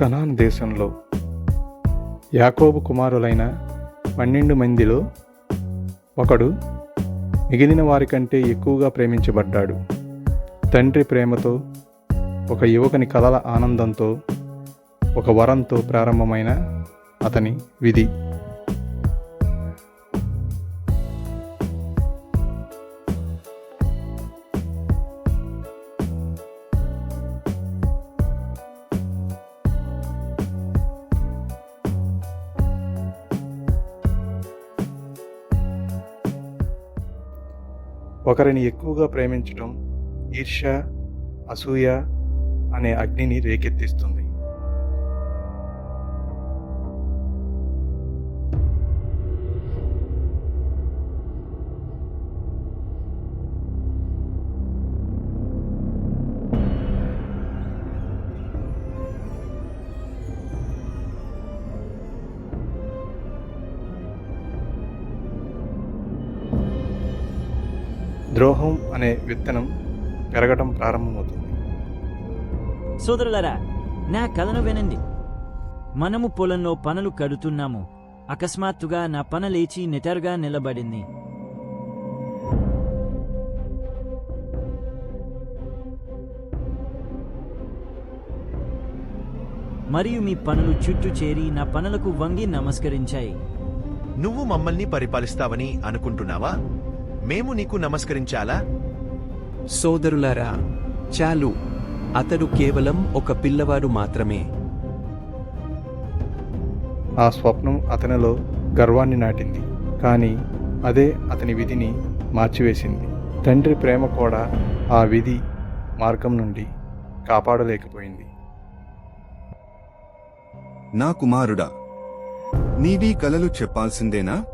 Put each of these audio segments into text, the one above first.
Canaan దేశంలో యాకోబు కుమారులైన పన్నెండు మందిలో ఒకడు మిగిలిన వారికంటే ఎక్కువగా ప్రేమించబడ్డాడు. తండ్రి ప్రేమతో ఒక యువకుని కలల ఆనందంతో ఒక వరంతో ప్రారంభమైన అతని విధి. ఒకరిని ఎక్కువగా ప్రేమించటం ఈర్ష్య అసూయ అనే అగ్నిని రేకెత్తిస్తుంది. ద్రోహం అనే విత్తనం పెరగటం ప్రారంభమవుతుంది. సోదరులారా నా కథను వినండి. మనము పొలంలో పనులు కడుతున్నాము. అకస్మాత్తుగా నా పన లేచి నిటరుగా నిలబడింది. మరియు మీ పనులు చుట్టూ చేరి నా పనులకు వంగి నమస్కరించాయి. నువ్వు మమ్మల్ని పరిపాలిస్తావని అనుకుంటున్నావా? మేము నీకు నమస్కరించాలా? సోదరులారా చాలు. అతడు కేవలం ఒక పిల్లవాడు మాత్రమే. ఆ స్వప్నం అతనిలో గర్వాన్ని నాటింది. కానీ అదే అతని విధిని మార్చివేసింది. తండ్రి ప్రేమ కూడా ఆ విధి మార్గం నుండి కాపాడలేకపోయింది. నా కుమారుడా నీవీ కలలు చెప్పాల్సిందేనా?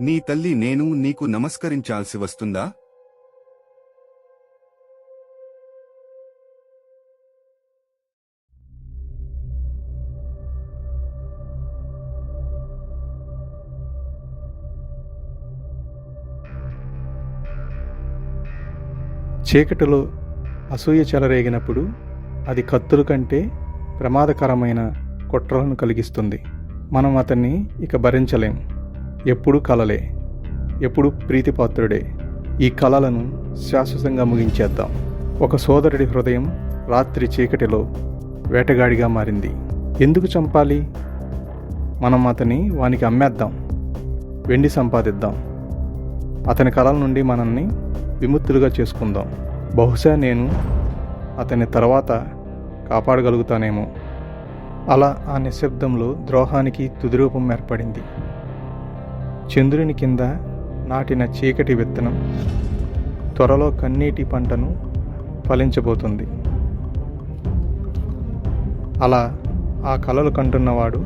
నీ తల్లి నేను నీకు నమస్కరించాల్సి వస్తుందా? చీకటిలో అసూయ చెలరేగినప్పుడు అది కత్తుల కంటే ప్రమాదకరమైన కుట్రలను కలిగిస్తుంది. మనం అతన్ని ఇక భరించలేం. ఎప్పుడు కలలే ఎప్పుడు ప్రీతిపాత్రుడే. ఈ కళలను శాశ్వతంగా ముగించేద్దాం. ఒక సోదరుడి హృదయం రాత్రి చీకటిలో వేటగాడిగా మారింది. ఎందుకు చంపాలి? మనం అతని వానికి అమ్మేద్దాం వెండి సంపాదిద్దాం. అతని కళల నుండి మనల్ని విముక్తులుగా చేసుకుందాం. బహుశా నేను అతని తర్వాత కాపాడగలుగుతానేమో. అలా ఆ నిశ్శబ్దంలో ద్రోహానికి తుదిరూపం ఏర్పడింది. చంద్రుని కింద నాటిన చీకటి విత్తనం త్వరలో కన్నీటి పంటను ఫలించబోతుంది. అలా ఆ కలలు కంటున్నవాడు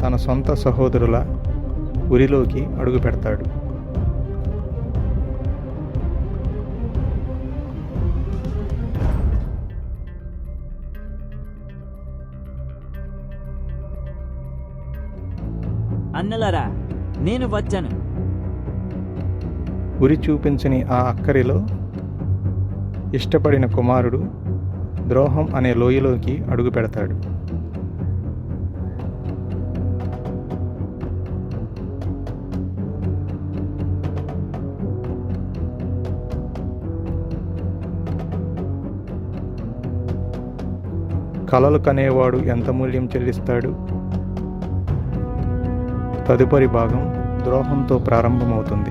తన సొంత సహోదరుల ఉరిలోకి అడుగు పెడతాడు అన్నలారా నేను వచ్చాను. ఉరి చూపించని ఆ అక్కరిలో ఇష్టపడిన కుమారుడు ద్రోహం అనే లోయలోకి అడుగు పెడతాడు. కలలు కనేవాడు ఎంత మూల్యం చెల్లిస్తాడు? తదుపరి భాగం ద్రోహంతో ప్రారంభమవుతుంది.